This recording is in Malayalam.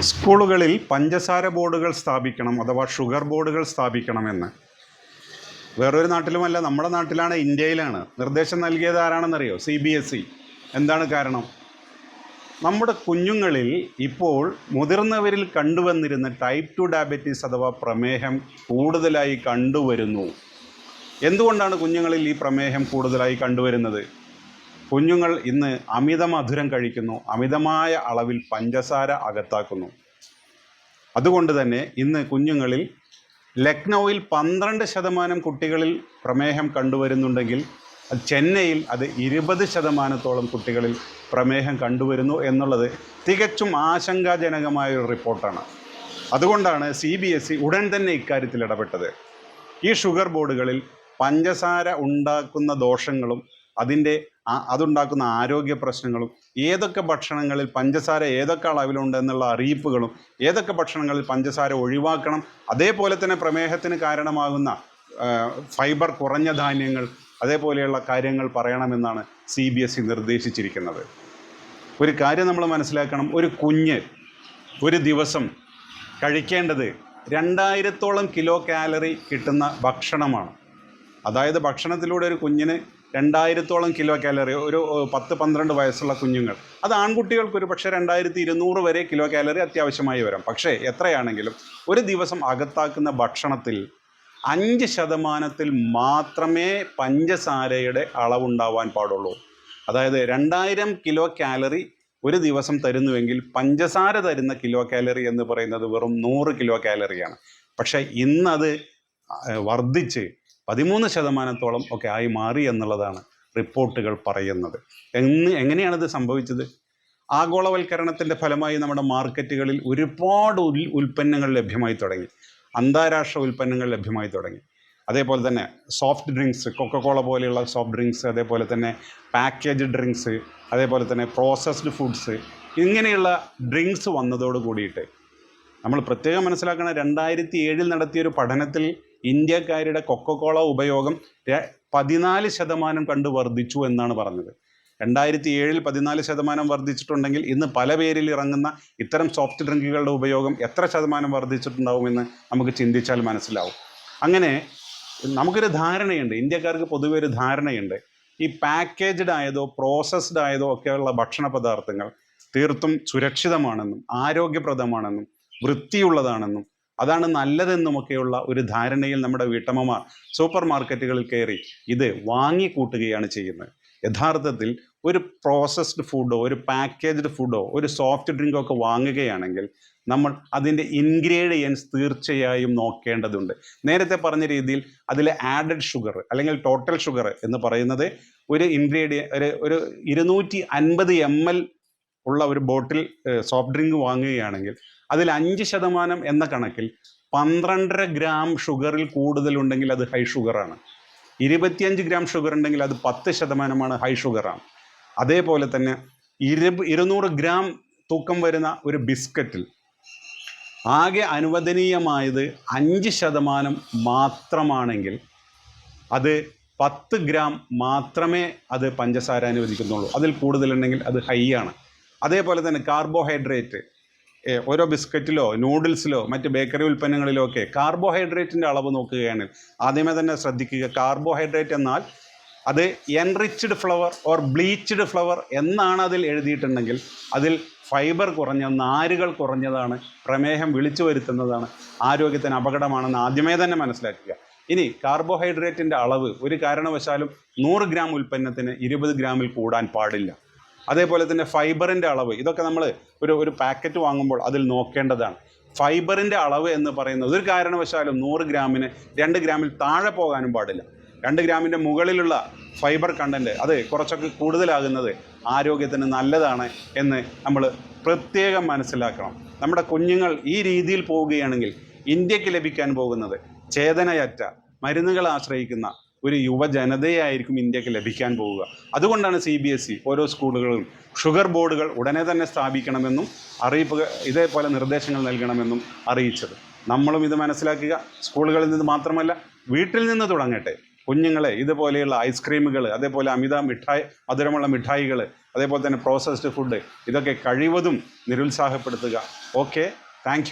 സ്കൂളുകളിൽ പഞ്ചസാര ബോർഡുകൾ സ്ഥാപിക്കണം അഥവാ ഷുഗർ ബോർഡുകൾ സ്ഥാപിക്കണമെന്ന്. വേറൊരു നാട്ടിലുമല്ല നമ്മുടെ നാട്ടിലാണ് ഇന്ത്യയിലാണ്. നിർദ്ദേശം നൽകിയത് ആരാണെന്നറിയോ? C B S E. എന്താണ് കാരണം? നമ്മുടെ കുഞ്ഞുങ്ങളിൽ ഇപ്പോൾ മുതിർന്നവരിൽ കണ്ടുവന്നിരുന്ന ടൈപ്പ് ടു ഡയബറ്റീസ് അഥവാ പ്രമേഹം കൂടുതലായി കണ്ടുവരുന്നു. എന്തുകൊണ്ടാണ് കുഞ്ഞുങ്ങളിൽ ഈ പ്രമേഹം കൂടുതലായി കണ്ടുവരുന്നത്? കുഞ്ഞുങ്ങൾ ഇന്ന് അമിത മധുരം കഴിക്കുന്നു അമിതമായ അളവിൽ പഞ്ചസാര അകത്താക്കുന്നു. അതുകൊണ്ട് തന്നെ ഇന്ന് കുഞ്ഞുങ്ങളിൽ ലക്നൗവിൽ പന്ത്രണ്ട് ശതമാനം കുട്ടികളിൽ പ്രമേഹം കണ്ടുവരുന്നുണ്ടെങ്കിൽ ചെന്നൈയിൽ അത് ഇരുപത് ശതമാനത്തോളം കുട്ടികളിൽ പ്രമേഹം കണ്ടുവരുന്നു എന്നുള്ളത് തികച്ചും ആശങ്കാജനകമായ ഒരു റിപ്പോർട്ടാണ്. അതുകൊണ്ടാണ് സി ബി എസ് ഇ ഉടൻ തന്നെ ഇക്കാര്യത്തിൽ ഇടപെട്ടത്. ഈ ഷുഗർ ബോർഡുകളിൽ പഞ്ചസാര ഉണ്ടാക്കുന്ന ദോഷങ്ങളും അതിന്റെ അതുണ്ടാക്കുന്ന ആരോഗ്യ പ്രശ്നങ്ങളും ഏതൊക്കെ ഭക്ഷണങ്ങളിൽ പഞ്ചസാര ഏതൊക്കെ അളവിലുണ്ട് എന്നുള്ള അറിയിപ്പുകളും ഏതൊക്കെ ഭക്ഷണങ്ങളിൽ പഞ്ചസാര ഒഴിവാക്കണം അതേപോലെ തന്നെ പ്രമേഹത്തിന് കാരണമാകുന്ന ഫൈബർ കുറഞ്ഞ ധാന്യങ്ങൾ അതേപോലെയുള്ള കാര്യങ്ങൾ പറയണമെന്നാണ് സി ബി എസ് ഇ നിർദ്ദേശിച്ചിരിക്കുന്നത്. ഒരു കാര്യം നമ്മൾ മനസ്സിലാക്കണം ഒരു കുഞ്ഞ് ഒരു ദിവസം കഴിക്കേണ്ടത് രണ്ടായിരത്തോളം കിലോ കാലറി കിട്ടുന്ന ഭക്ഷണമാണ്. അതായത് ഭക്ഷണത്തിലൂടെ ഒരു കുഞ്ഞിന് രണ്ടായിരത്തോളം കിലോ കാലറി ഒരു പത്ത് പന്ത്രണ്ട് വയസ്സുള്ള കുഞ്ഞുങ്ങൾ. അത് ആൺകുട്ടികൾക്ക് ഒരു പക്ഷേ രണ്ടായിരത്തി ഇരുന്നൂറ് വരെ കിലോ കാലറി അത്യാവശ്യമായി വരാം. പക്ഷേ എത്രയാണെങ്കിലും ഒരു ദിവസം അകത്താക്കുന്ന ഭക്ഷണത്തിൽ അഞ്ച് ശതമാനത്തിൽ മാത്രമേ പഞ്ചസാരയുടെ അളവുണ്ടാവാൻ പാടുള്ളൂ. അതായത് രണ്ടായിരം കിലോ കാലറി ഒരു ദിവസം തരുന്നുവെങ്കിൽ പഞ്ചസാര തരുന്ന കിലോ കാലറി എന്ന് പറയുന്നത് വെറും നൂറ് കിലോ കാലറിയാണ്. പക്ഷേ ഇന്നത് വർദ്ധിച്ച് പതിമൂന്ന് ശതമാനത്തോളം ഒക്കെ ആയി മാറി എന്നുള്ളതാണ് റിപ്പോർട്ടുകൾ പറയുന്നത്. എന്ന് എങ്ങനെയാണിത് സംഭവിച്ചത്? ആഗോളവൽക്കരണത്തിന്റെ ഫലമായി നമ്മുടെ മാർക്കറ്റുകളിൽ ഒരുപാട് ഉൽ ഉൽപ്പന്നങ്ങൾ ലഭ്യമായി തുടങ്ങി. അന്താരാഷ്ട്ര ഉൽപ്പന്നങ്ങൾ ലഭ്യമായി തുടങ്ങി. അതേപോലെ തന്നെ സോഫ്റ്റ് ഡ്രിങ്ക്സ് കൊക്കക്കോള പോലെയുള്ള സോഫ്റ്റ് ഡ്രിങ്ക്സ് അതേപോലെ തന്നെ പാക്കേജ് ഡ്രിങ്ക്സ് അതേപോലെ തന്നെ പ്രോസസ്ഡ് ഫുഡ്സ് ഇങ്ങനെയുള്ള ഡ്രിങ്ക്സ് വന്നതോട് കൂടിയിട്ട് നമ്മൾ പ്രത്യേകം മനസ്സിലാക്കണം രണ്ടായിരത്തി ഏഴിൽ നടത്തിയൊരു പഠനത്തിൽ ഇന്ത്യക്കാരുടെ കൊക്കക്കോള ഉപയോഗം പതിനാല് ശതമാനം കണ്ട് വർദ്ധിച്ചു എന്നാണ് പറഞ്ഞത്. രണ്ടായിരത്തി ഏഴിൽ പതിനാല് ശതമാനം വർദ്ധിച്ചിട്ടുണ്ടെങ്കിൽ ഇന്ന് പല പേരിൽ ഇറങ്ങുന്ന ഇത്തരം സോഫ്റ്റ് ഡ്രിങ്കുകളുടെ ഉപയോഗം എത്ര ശതമാനം വർദ്ധിച്ചിട്ടുണ്ടാവുമെന്ന് നമുക്ക് ചിന്തിച്ചാൽ മനസ്സിലാവും. അങ്ങനെ നമുക്കൊരു ധാരണയുണ്ട്. ഇന്ത്യക്കാർക്ക് പൊതുവെ ഒരു ധാരണയുണ്ട്. ഈ പാക്കേജ്ഡ് ആയതോ പ്രോസസ്ഡ് ആയതോ ഒക്കെയുള്ള ഭക്ഷണ പദാർത്ഥങ്ങൾ തീർത്തും സുരക്ഷിതമാണെന്നും ആരോഗ്യപ്രദമാണെന്നും വൃത്തിയുള്ളതാണെന്നും അതാണ് നല്ലതെന്നുമൊക്കെയുള്ള ഒരു ധാരണയിൽ നമ്മുടെ വീട്ടമ്മമാർ സൂപ്പർ മാർക്കറ്റുകളിൽ കയറി ഇത് വാങ്ങിക്കൂട്ടുകയാണ് ചെയ്യുന്നത്. യഥാർത്ഥത്തിൽ ഒരു പ്രോസസ്ഡ് ഫുഡോ ഒരു പാക്കേജ്ഡ് ഫുഡോ ഒരു സോഫ്റ്റ് ഡ്രിങ്കോ ഒക്കെ വാങ്ങുകയാണെങ്കിൽ നമ്മൾ അതിന്റെ ഇൻഗ്രീഡിയൻസ് തീർച്ചയായും നോക്കേണ്ടതുണ്ട്. നേരത്തെ പറഞ്ഞ രീതിയിൽ അതിലെ ആഡഡ് ഷുഗർ അല്ലെങ്കിൽ ടോട്ടൽ ഷുഗർ എന്ന് പറയുന്നത് ഒരു ഇൻഗ്രീഡിയ ഒരു ഒരു ഇരുന്നൂറ്റി അൻപത് എം എൽ ഉള്ള ഒരു ബോട്ടിൽ സോഫ്റ്റ് ഡ്രിങ്ക് വാങ്ങുകയാണെങ്കിൽ അതിൽ അഞ്ച് ശതമാനം എന്ന കണക്കിൽ പന്ത്രണ്ടര ഗ്രാം ഷുഗറിൽ കൂടുതലുണ്ടെങ്കിൽ അത് ഹൈ ഷുഗറാണ്. ഇരുപത്തിയഞ്ച് ഗ്രാം ഷുഗർ ഉണ്ടെങ്കിൽ അത് പത്ത് ശതമാനമാണ് ഹൈ ഷുഗറാണ്. അതേപോലെ തന്നെ ഇരു ഇരുന്നൂറ് ഗ്രാം തൂക്കം വരുന്ന ഒരു ബിസ്ക്കറ്റിൽ ആകെ അനുവദനീയമായത് അഞ്ച് ശതമാനം മാത്രമാണെങ്കിൽ അത് പത്ത് ഗ്രാം മാത്രമേ അത് പഞ്ചസാര അനുവദിക്കുന്നുള്ളൂ. അതിൽ കൂടുതലുണ്ടെങ്കിൽ അത് ഹൈ ആണ്. അതേപോലെ തന്നെ കാർബോഹൈഡ്രേറ്റ് ഓരോ ബിസ്ക്കറ്റിലോ നൂഡിൽസിലോ മറ്റ് ബേക്കറി ഉൽപ്പന്നങ്ങളിലോ ഒക്കെ കാർബോഹൈഡ്രേറ്റിന്റെ അളവ് നോക്കുകയാണ്. ആദ്യമേ തന്നെ ശ്രദ്ധിക്കുക. കാർബോഹൈഡ്രേറ്റ് എന്നാൽ അത് enriched flour or bleached flour എന്നാണ് അതിൽ എഴുതിയിട്ടുണ്ടെങ്കിൽ അതിൽ ഫൈബർ കുറഞ്ഞ നാരുകൾ കുറഞ്ഞതാണ് പ്രമേഹം വിളിച്ചു വരുത്തുന്നതാണ് ആരോഗ്യത്തിന് അപകടമാണെന്ന് ആദ്യമേ തന്നെ മനസ്സിലാക്കുക. ഇനി കാർബോഹൈഡ്രേറ്റിന്റെ അളവ് ഒരു കാരണവശാലും നൂറ് ഗ്രാം ഉൽപ്പന്നത്തിന് ഇരുപത് ഗ്രാമിൽ കൂടാൻ പാടില്ല. അതേപോലെ തന്നെ ഫൈബറിന്റെ അളവ്. ഇതൊക്കെ നമ്മൾ ഒരു ഒരു പാക്കറ്റ് വാങ്ങുമ്പോൾ അതിൽ നോക്കേണ്ടതാണ്. ഫൈബറിന്റെ അളവ് എന്ന് പറയുന്നത് ഒരു കാരണവശാലും നൂറ് ഗ്രാമിന് രണ്ട് ഗ്രാമിൽ താഴെ പോകാനും പാടില്ല. രണ്ട് ഗ്രാമിന്റെ മുകളിലുള്ള ഫൈബർ കണ്ടന്റ് അത് കുറച്ചൊക്കെ കൂടുതലാകുന്നത് ആരോഗ്യത്തിന് നല്ലതാണ് എന്ന് നമ്മൾ പ്രത്യേകം മനസ്സിലാക്കണം. നമ്മുടെ കുഞ്ഞുങ്ങൾ ഈ രീതിയിൽ പോവുകയാണെങ്കിൽ ഇന്ത്യയ്ക്ക് ലഭിക്കാൻ പോകുന്നത് ചേതനയറ്റ മരുന്നുകൾ ആശ്രയിക്കുന്ന ഒരു യുവജനതയായിരിക്കും ഇന്ത്യയ്ക്ക് ലഭിക്കാൻ പോവുക. അതുകൊണ്ടാണ് സി ബി എസ് ഇ ഓരോ സ്കൂളുകളും ഷുഗർ ബോർഡുകൾ ഉടനെ തന്നെ സ്ഥാപിക്കണമെന്നും അറിയിപ്പ് ഇതേപോലെ നിർദ്ദേശങ്ങൾ നൽകണമെന്നും അറിയിച്ചത്. നമ്മളും ഇത് മനസ്സിലാക്കുക. സ്കൂളുകളിൽ നിന്ന് മാത്രമല്ല വീട്ടിൽ നിന്ന് തുടങ്ങട്ടെ. കുഞ്ഞുങ്ങളെ ഇതുപോലെയുള്ള ഐസ്ക്രീമുകൾ അതേപോലെ അമിത മിഠായി മധുരമുള്ള മിഠായികൾ അതേപോലെ തന്നെ പ്രോസസ്ഡ് ഫുഡ് ഇതൊക്കെ കഴിവതും നിരുത്സാഹപ്പെടുത്തുക. Okay thank